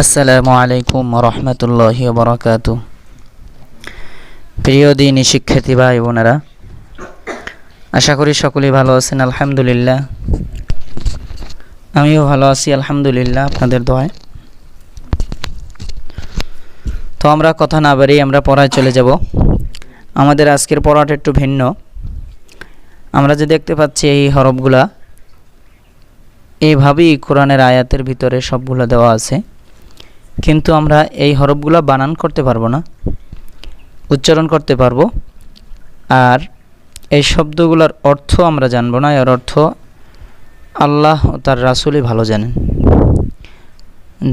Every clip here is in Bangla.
আসসালামু আলাইকুম রহমতুল্লাহি বরকাত প্রিয় দিনী শিক্ষার্থী ভাই বোনেরা, আশা করি সকলেই ভালো আছেন, আলহামদুলিল্লাহ। আমিও ভালো আছি, আলহামদুলিল্লাহ, আপনাদের দোয়ায়। তো আমরা কথা না বাড়িয়ে আমরা পড়ায় চলে যাব। আমাদের আজকের পড়াটা একটু ভিন্ন। আমরা যে দেখতে পাচ্ছি এই হরফগুলা এইভাবেই কোরআনের আয়াতের ভিতরে সবগুলো দেওয়া আছে। কিন্তু আমরা এই হরফগুলো বানান করতে পারব না, উচ্চারণ করতে পারব। আর এই শব্দগুলোর অর্থ আমরা জানব না, এর অর্থ আল্লাহ ও তার রাসুলই ভালো জানেন।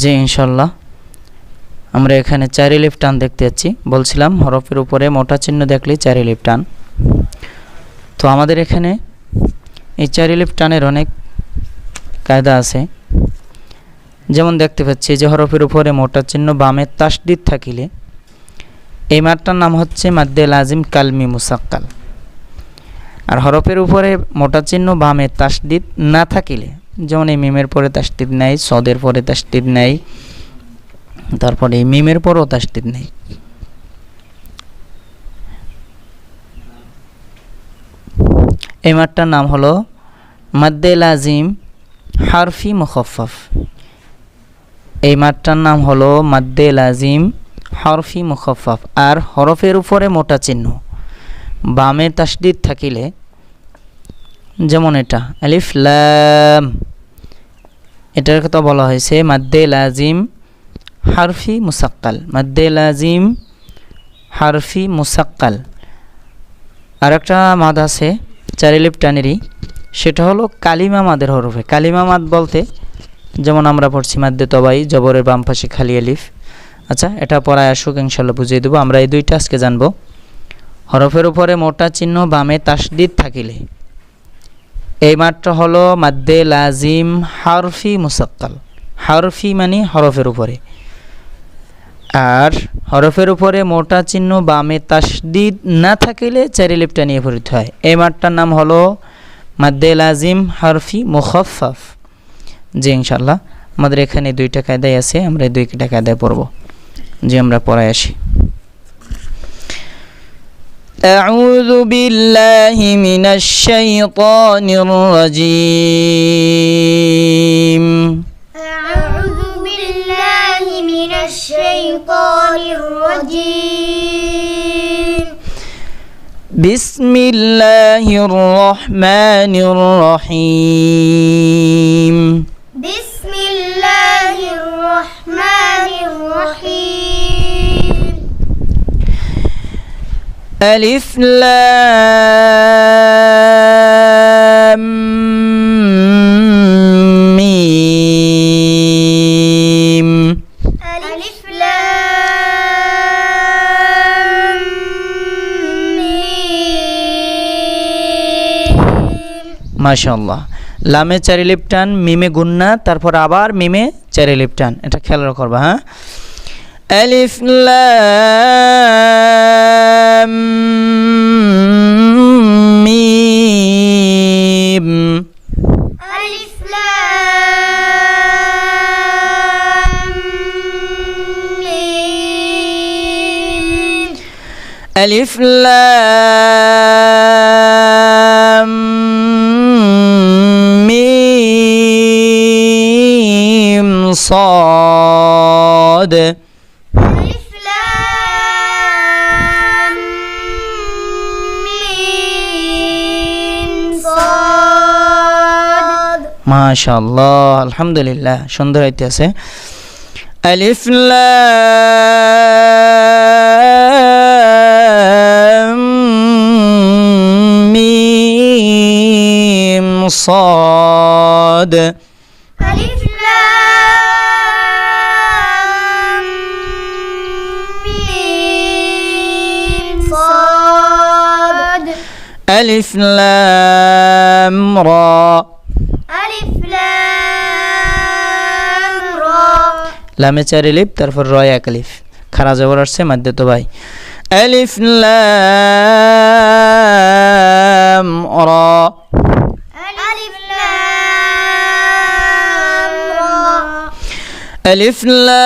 যে ইনশাল্লাহ আমরা এখানে চারি লিফ টান দেখতে যাচ্ছি। বলছিলাম, হরফের উপরে মোটা চিহ্ন দেখলেই চারি লিফ টান। তো আমাদের এখানে এই চারি লিফ টানের অনেক কায়দা আছে। যেমন দেখতে পাচ্ছি যে হরফের উপরে মোটা চিহ্ন বামে তাসদিদ থাকিলে, এই মাঠটার নাম হচ্ছে মাদ্দে লাজিম কালমি মুসাক্কাল। আর হরফের উপরে মোটা চিহ্ন বামে তাসদিদ না থাকিলে, যেমন এই মিমের পরে তাসদিদ নেই, সদের পরে তাসদিদ নেই, তারপরে এই মিমের পরেও তাসদিদ নেই। এই মাঠটার নাম হলো মাদ্দে লাজিম হারফি মুখফফ এই মাঠটার নাম হলো মাদ্দে লাজিম, হরফি মুখফফ, আর হরফের উপরে মোটা চিহ্ন। বামে তাসদিদ থাকিলে, যেমন এটা, আলিফ লাম। এটার কথা বলা হয়েছে মাদ্দে লাজিম, হারফি মুসাক্কাল। মাদ্দে লাজিম, হারফি মুসাক্কাল। আর একটা মাদ আছে চারিলিপ টানেরই সেটা হলো কালিমা মাদের হরফে। কালিমা মাদ বলতে যেমন আমরা পড়ছি মাদ্দে তবাই, জবরের বাম পাশে খালি আলিফ। আচ্ছা এটা পড়ায় আসুক ইনশাল্লাহ বুঝিয়ে দেবো। আমরা এই দুইটা আজকে জানব। হরফের উপরে মোটা চিহ্ন, বামে তাসদিদ থাকিলে। এই মাত্র হলো মাদ্দে লাজিম হারফি মুসাক্কাল। হারফি মানে হরফের উপরে। আর হরফের উপরে মোটা চিহ্ন, বামে তাসদিদ না থাকিলে চারি লিপটা নিয়ে পরিত হয়। এই মাঠটার নাম হলো মাদ্দে লাজিম হারফি মুখফফ জি ইনশাল্লাহ আমাদের এখানে দুইটা কায়দায় আছে আমরা এই দুইটা কায়দায় পড়ব যে আমরা পড়ায় আসি أعوذ بالله من الشيطان الرجيم أعوذ بالله من الشيطان الرجيم بسم الله الرحمن الرحيم ألف لام ميم ألف لام ميم মাশাল্লাহ লামে চারি লিপ টান মিমে গুন্না তারপর আবার মিমে চারি লিপ টান এটা খেয়াল করবা হ্যাঁ ألف لام ميم. ألف لام ميم. ألف لام ميم صاد. মাশাল্লাহ আলহামদুলিল্লাহ সুন্দর হইতেছে আলিফ লাম মিম صاد ألف لام ميم صاد ألف لام را আলিফ লাম র। লামে চার আলিফ তারপর রয় এক আলিফ খারা জবর আসছে মাধ্যে তো ভাই। আলিফ লাম র। আলিফ লাম র। আলিফ লাম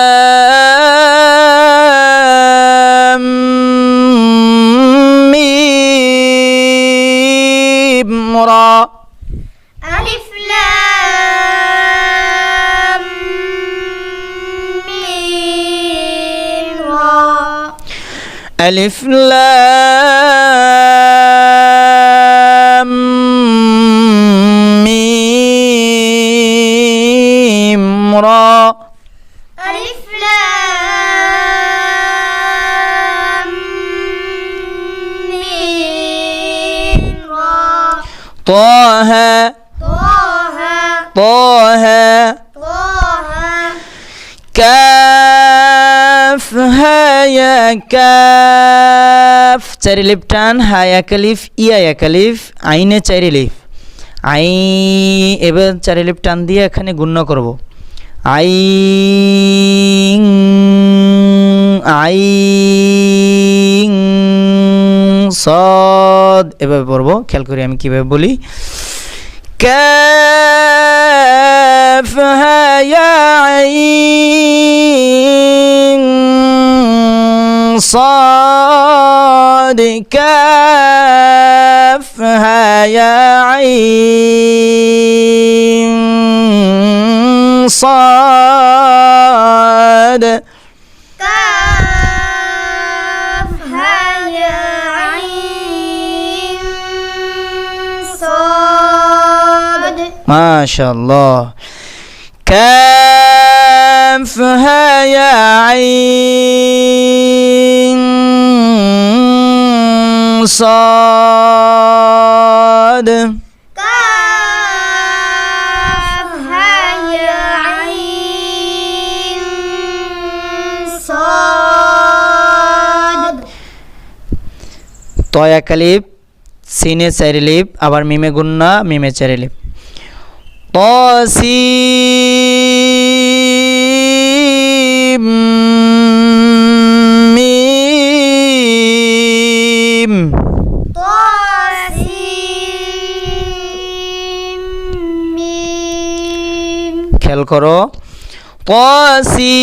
ألف لام ميم را. ألف لام ميم را. طه. طه. طه. কাফ চারি লিপ টান হায়া কালিফ ইয়া কালিফ আইনে চারি লিপ আই এবার চারি লিপ টান দিয়ে এখানে গুণ্য করব আই আই সদ এভাবে পড়বো খেয়াল করি আমি কিভাবে বলি كافها يا عين صاد كافها يا عين صاد. كافها يا عين صاد. ما شاء الله. كافها يا عين صاد كافها يا عين صاد তয়া কালিপ সিনে চারি লিপ আবার মিমে গুন্না মিমে চারি লিপ তসিম খেয়াল করো। কসি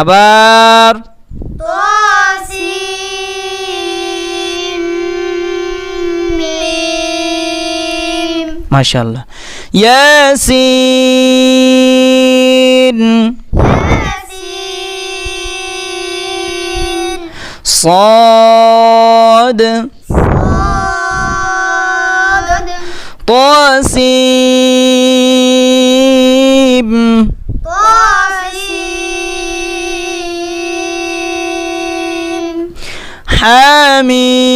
আবার মাশাল্লাহ ياسين. صاد. صاد طاسيب حميم.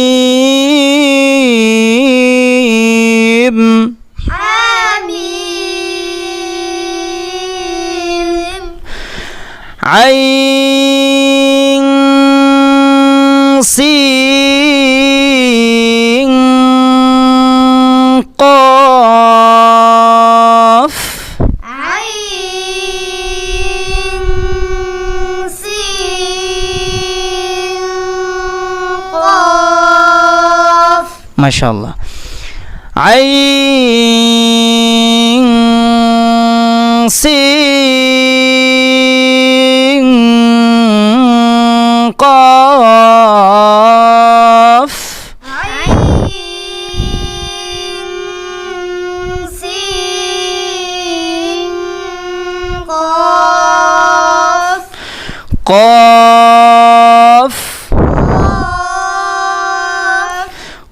আইন সিন কফ। আইন সিন কফ। মাশাআল্লাহ। আইন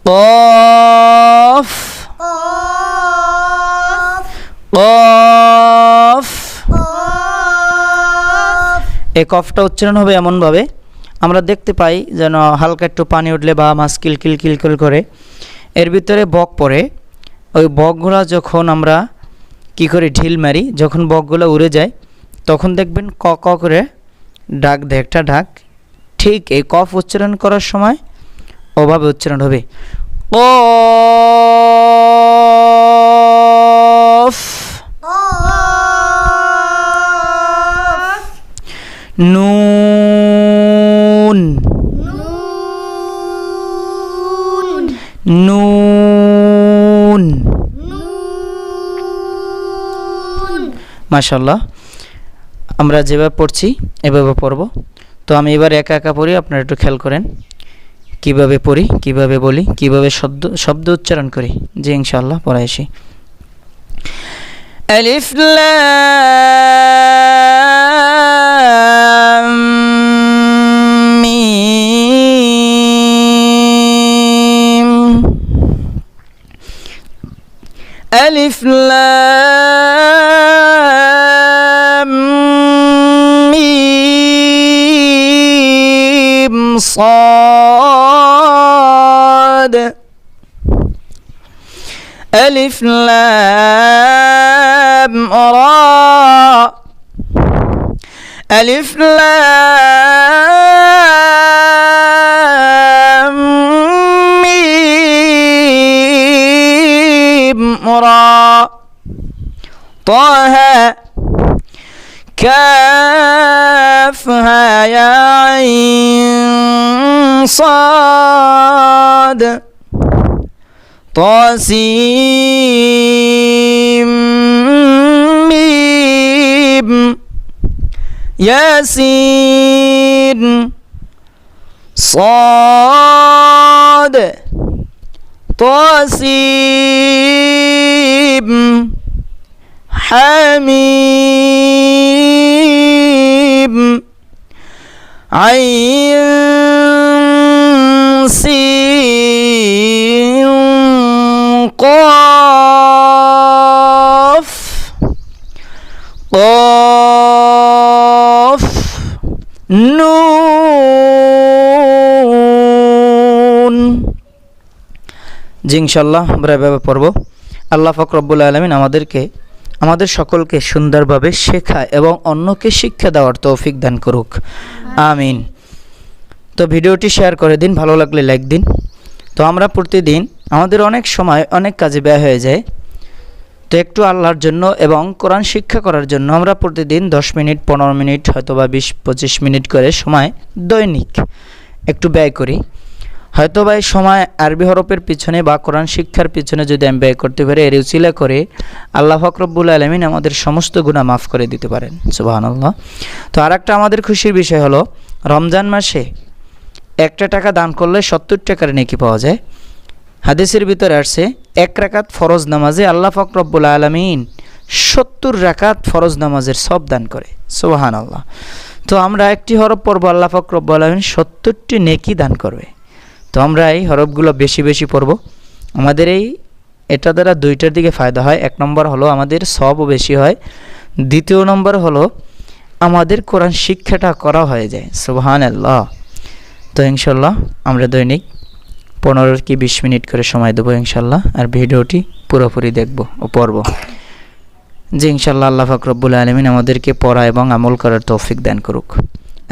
قاف قاف قاف قاف قاف এই কফটা উচ্চারণ হবে এমনভাবে আমরা দেখতে পাই যেন হালকা একটু পানি উঠলে বা মাছ কিলকিল কিলকিল করে এর ভিতরে বক পড়ে ওই বকগুলো যখন আমরা কি করে ঢিল মারি যখন বকগুলো উড়ে যায় তখন দেখবেন ক ক করে ডাক দেয় একটা ডাক ঠিক এই কফ উচ্চারণ করার সময় ওভাবে উচ্চারণ হবে। ও নুন। নুন। মাশাল্লাহ আমরা যেভাবে পড়ছি, এভাবে পড়ব। তো আমি এবার একা একা পড়ি, আপনারা একটু খেয়াল করেন। কিভাবে পড়ি কিভাবে বলি কিভাবে শব্দ শব্দ উচ্চারণ করি জি ইনশাল্লাহ পড়া আসি ألف لام ميم ألف لام ميم صاد ألف لام را ألف لام ميم را طه كافها يا عين صاد. طاسيم. ياسين. صاد. طاسيم. حميم. عين سين. قاف قاف নুন জি ইনশাল্লাহ আমরা এভাবে পড়ব আল্লাহ ফকরব্বুল আলমিন আমাদেরকে আমাদের সকলকে সুন্দরভাবে শেখা এবং অন্যকে শিক্ষা দেওয়ার তৌফিক দান করুক আমিন তো ভিডিওটি শেয়ার করে দিন ভালো লাগলে লাইক দিন তো আমরা প্রতিদিন আমাদের অনেক সময় অনেক কাজে ব্যয় হয়ে যায়। তো একটু আল্লাহর জন্য এবং কোরআন শিক্ষা করার জন্য আমরা প্রতিদিন দশ মিনিট, পনেরো মিনিট হয়তো বা বিশ, পঁচিশ মিনিট করে সময় দৈনিক একটু ব্যয় করি। হয়তো বা এই সময় আরবি হরফের পিছনে বা কোরআন শিক্ষার পিছনে যদি আমি ব্যয় করতে পারি, এর উচিলা করে আল্লাহ ফকরব্বুল আলমিন আমাদের সমস্ত গুণা মাফ করে দিতে পারেন। সুবাহানাল্লাহ। তো আর একটা আমাদের খুশির বিষয় হলো, রমজান মাসে একটা টাকা দান করলে সত্তর টাকার নেকি পাওয়া যায়। হাদিসের ভিতরে আসছে, এক রাকাত ফরজ নামাজে আল্লাহ ফকরব্বুল আলমিন সত্তর রাকাত ফরজ নামাজের সব দান করে। সুবাহান আল্লাহ তো আমরা একটি হরফ পড়ব, আল্লাহ ফকরব্বুল আলমিন সত্তরটি নেকি দান করবে। তো আমরা এই হরফগুলো বেশি বেশি পড়ব। আমাদের এই, এটা দ্বারা দুইটার দিকে ফায়দা হয়। এক নম্বর হলো আমাদের সবও বেশি হয়। দ্বিতীয় নম্বর হলো আমাদের কোরআন শিক্ষাটা করা হয়ে যায়। সুবহান আল্লাহ তো ইনশাল্লাহ আমরা দৈনিক পনেরো কি বিশ মিনিট করে সময় দেবো ইনশাল্লাহ, আর ভিডিওটি পুরোপুরি দেখব ও পড়ব। জি ইনশাল্লাহ আল্লাহ ফাকরবুল আলমিন আমাদেরকে পড়া এবং আমল করার তৌফিক দান করুক।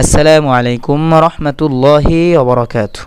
আসসালামু আলাইকুম রহমতুল্লাহি ওবরাকাতু